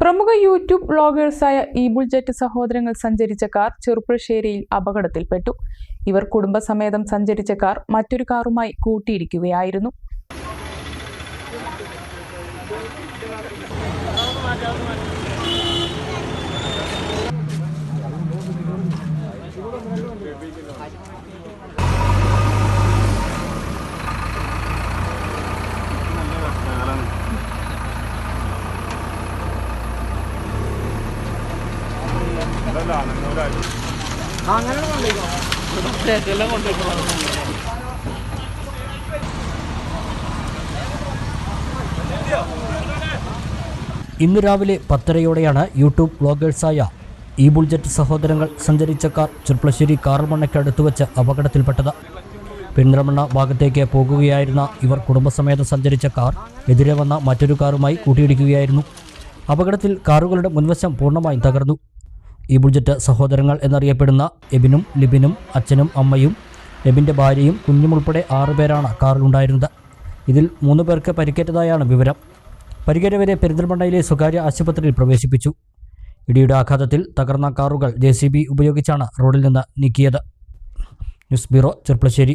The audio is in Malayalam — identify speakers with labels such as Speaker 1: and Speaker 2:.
Speaker 1: പ്രമുഖ യൂട്യൂബ് വ്ളോഗേഴ്സായ ഈബുൾ ജെറ്റ് സഹോദരങ്ങൾ സഞ്ചരിച്ച കാർ ചെറുപ്പുഴശ്ശേരിയിൽ അപകടത്തിൽപ്പെട്ടു. ഇവർ കുടുംബസമേതം സഞ്ചരിച്ച കാർ മറ്റൊരു കാറുമായി കൂട്ടിയിടിക്കുകയായിരുന്നു.
Speaker 2: ഇന്ന് രാവിലെ പത്തരയോടെയാണ് യൂട്യൂബ് വ്ളോഗേഴ്സായ ഈ ബുൾജറ്റ് സഹോദരങ്ങൾ സഞ്ചരിച്ച കാർ ചെർപ്പളശ്ശേരി കാറൽമണ്ണയ്ക്ക് അടുത്ത് വെച്ച് അപകടത്തിൽപ്പെട്ടത്. പെരിന്തൽമണ്ണ ഭാഗത്തേക്ക് പോകുകയായിരുന്ന ഇവർ കുടുംബസമേതം സഞ്ചരിച്ച കാർ എതിരെ വന്ന മറ്റൊരു കാറുമായി കൂട്ടിയിടിക്കുകയായിരുന്നു. അപകടത്തിൽ കാറുകളുടെ മുൻവശം പൂർണമായും തകർന്നു. ഈ ബുൾജറ്റ് സഹോദരങ്ങൾ എന്നറിയപ്പെടുന്ന എബിനും ലിബിനും അച്ഛനും അമ്മയും എബിന്റെ ഭാര്യയും കുഞ്ഞും ഉൾപ്പെടെ ആറുപേരാണ് കാറിലുണ്ടായിരുന്നത്. ഇതിൽ മൂന്ന് പേർക്ക് പരിക്കേറ്റതായാണ് വിവരം. പരിക്കേറ്റവരെ പെരിന്തൽമണ്ണയിലെ സ്വകാര്യ ആശുപത്രിയിൽ പ്രവേശിപ്പിച്ചു. ഇടിയുടെ ആഘാതത്തിൽ തകർന്ന കാറുകൾ ജെ ഉപയോഗിച്ചാണ് റോഡിൽ നിന്ന് നീക്കിയത്. News bureau Cherpulassery.